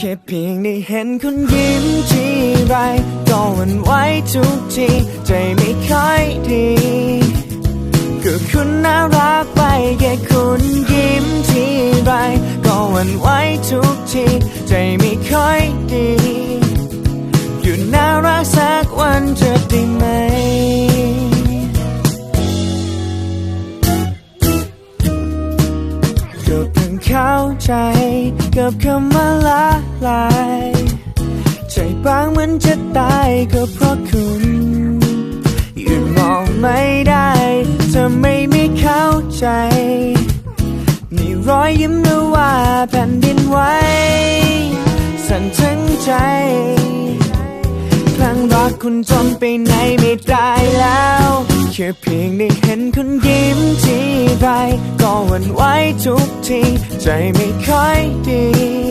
แค่เพียงได้เห็นคุณยิ้มทีไรก็หวันไหวทุกทีใจไม่ค่อยดีก็คุณน่ารักไปแค่คุณยิ้มทีไรก็หวันไหวทุกทีใจไม่ค่อยดี ก็เพิ่งเข้าใจกับคำว่าละลายใจบางเหมันจะตายก็เพราะคุณยุดมองไม่ได้เธอไม่ไม่เข้าใจมีรอยยิ้มหรือว่าแผ่นดินไหวสั่นทั้งใจครั้งรักคุณจนไปไหนไม่ได้แล้ว แค่เพียงได้เห็นคุณยิ้มทีไร วันไหวทุกที ใจไม่ค่อยดี